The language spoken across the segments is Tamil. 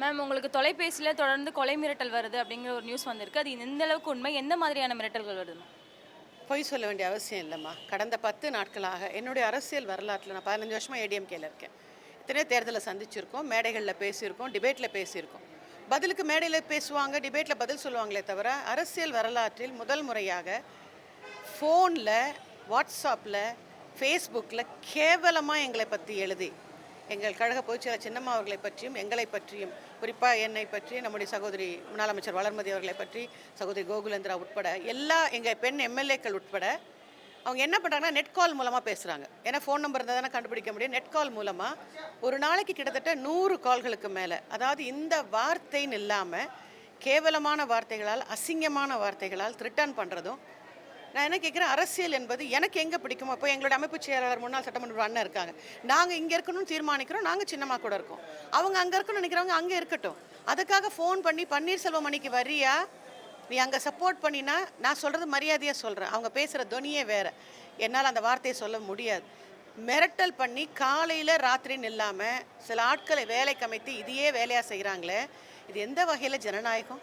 மேம் உங்களுக்கு தொலைபேசியில் தொடர்ந்து கொலை மிரட்டல் வருது அப்படிங்கிற ஒரு நியூஸ் வந்திருக்கு. அது எந்த அளவுக்கு உண்மை? எந்த மாதிரியான மிரட்டல்கள் வருது மேம் பொய் சொல்ல வேண்டிய அவசியம் இல்லைம்மா. கடந்த பத்து நாட்களாக என்னுடைய அரசியல் வரலாற்றில் நான் பதினஞ்சு வருஷமாக ஏடிஎம்கேல இருக்கேன். இத்தனை தேர்தலில் சந்திச்சிருக்கோம் மேடைகளில் பேசியிருக்கோம் டிபேட்டில் பேசியிருக்கோம். பதிலுக்கு மேடையில் பேசுவாங்க டிபேட்டில் பதில் சொல்லுவாங்களே தவிர அரசியல் வரலாற்றில் முதல் முறையாக ஃபோனில் வாட்ஸ்அப்பில் ஃபேஸ்புக்கில் கேவலமாக எங்களை பற்றி எழுதி எங்கள் கழக பொதுச்செயலர் சின்னம்மா அவர்களை பற்றியும் எங்களை பற்றியும் குறிப்பாக என்னை பற்றி நம்முடைய சகோதரி முன்னாள் அமைச்சர் வளர்மதி அவர்களை பற்றி சகோதரி கோகுலேந்திரா உட்பட எல்லா எங்கள் பெண் எம்எல்ஏக்கள் உட்பட அவங்க என்ன பண்ணுறாங்கன்னா நெட் கால் மூலமாக பேசுகிறாங்க ஏன்னா ஃபோன் நம்பர் இருந்தால் தானே கண்டுபிடிக்க முடியும். நெட் கால் மூலமாக ஒரு நாளைக்கு கிட்டத்தட்ட நூறு கால்களுக்கு மேலே அதாவது இந்த வார்த்தைன்னு இல்லாமல் கேவலமான வார்த்தைகளால் அசிங்கமான வார்த்தைகளால் த்ரிட்டன் பண்ணுறதும் நான் என்ன கேட்குறேன் அரசியல் என்பது எனக்கு எங்கே பிடிக்குமோ இப்போ எங்களோட அமைப்பு செயலாளர் முன்னாள் சட்டமன்ற அண்ணன் இருக்காங்க. நாங்கள் இங்கே இருக்கணும்னு தீர்மானிக்கிறோம் நாங்கள் சின்னமாக கூட இருக்கோம். அவங்க அங்கே இருக்கணும்னு நினைக்கிறவங்க அங்கே இருக்கட்டும். அதுக்காக ஃபோன் பண்ணி பன்னீர்செல்வம் மணிக்கு வரியா? நீ அங்கே சப்போர்ட் பண்ணினா நான் சொல்கிறது மரியாதையாக சொல்கிறேன் அவங்க பேசுகிற துணியே வேறு. என்னால் அந்த வார்த்தையை சொல்ல முடியாது. மிரட்டல் பண்ணி காலையில் ராத்திரின்னு இல்லாமல் சில ஆட்களை வேலைக்கு அமைத்து இதையே வேலையாக செய்கிறாங்களே இது எந்த வகையில் ஜனநாயகம்?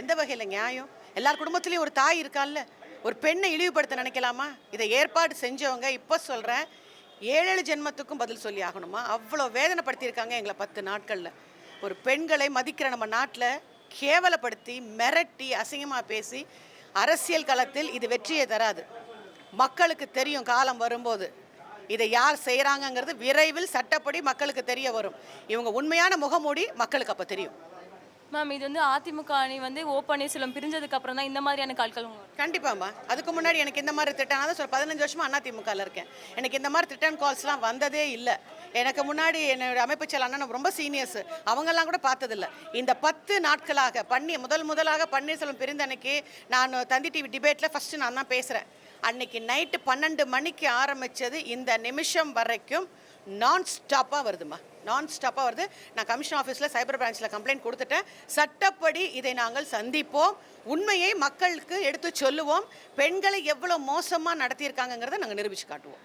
எந்த வகையில் நியாயம்? எல்லார் குடும்பத்துலேயும் ஒரு தாய் இருக்கால்ல ஒரு பெண்ணை இழிவுபடுத்த நினைக்கலாமா? இதை ஏற்பாடு செஞ்சவங்க இப்போ சொல்கிறேன் ஏழேழு ஜென்மத்துக்கும் பதில் சொல்லி ஆகணுமா? அவ்வளோ வேதனைப்படுத்தியிருக்காங்க எங்களை பத்து நாட்களில். ஒரு பெண்களை மதிக்கிற நம்ம நாட்டில் கேவலப்படுத்தி மிரட்டி அசிங்கமாக பேசி அரசியல் களத்தில் இது வெற்றியை தராது. மக்களுக்கு தெரியும் காலம் வரும்போது. இதை யார் செய்கிறாங்கங்கிறது விரைவில் சட்டப்படி மக்களுக்கு தெரிய வரும். இவங்க உண்மையான முகமூடி மக்களுக்கு அப்போ தெரியும். மேம் இது வந்து அதிமுக அணி வந்து ஓ பன்னீர்செல்வம் பிரிஞ்சதுக்கு அப்புறம் தான் இந்த மாதிரியான கால்கள் கண்டிப்பாம்மா அதுக்கு முன்னாடி எனக்கு இந்த மாதிரி திட்டம் தான் சொல்ல பதினஞ்சு வருஷமா அண்ணா திமுகவில் இருக்கேன். எனக்கு இந்த மாதிரி திட்டம் கால்ஸ்லாம் வந்ததே இல்லை. எனக்கு முன்னாடி என்னோட அமைப்பு செயல் அண்ணன் ரொம்ப சீனியர்ஸ் அவங்கெல்லாம் கூட பார்த்ததில்ல. இந்த பத்து நாட்களாக பண்ணி முதல் முதலாக பன்னீர்செல்வம் பிரிந்த அன்னைக்கு நான் தந்தி டிவி டிபேட்டில் ஃபஸ்ட்டு நான் தான் பேசுகிறேன் அன்னைக்கு நைட்டு பன்னெண்டு மணிக்கு ஆரம்பித்தது இந்த நிமிஷம் வரைக்கும் நான் ஸ்டாப்பாக வருதுமா நான் ஸ்டாப்பாக வருது. நான் கமிஷன் ஆஃபீஸில் சைபர் பிரான்ச்சில் கம்ப்ளைண்ட் கொடுத்துட்டேன். சட்டப்படி இதை நாங்கள் சந்திப்போம். உண்மையை மக்களுக்கு எடுத்து சொல்லுவோம். பெண்களை எவ்வளோ மோசமாக நடத்தியிருக்காங்கங்கிறத நாங்கள் நிரூபித்து காட்டுவோம்.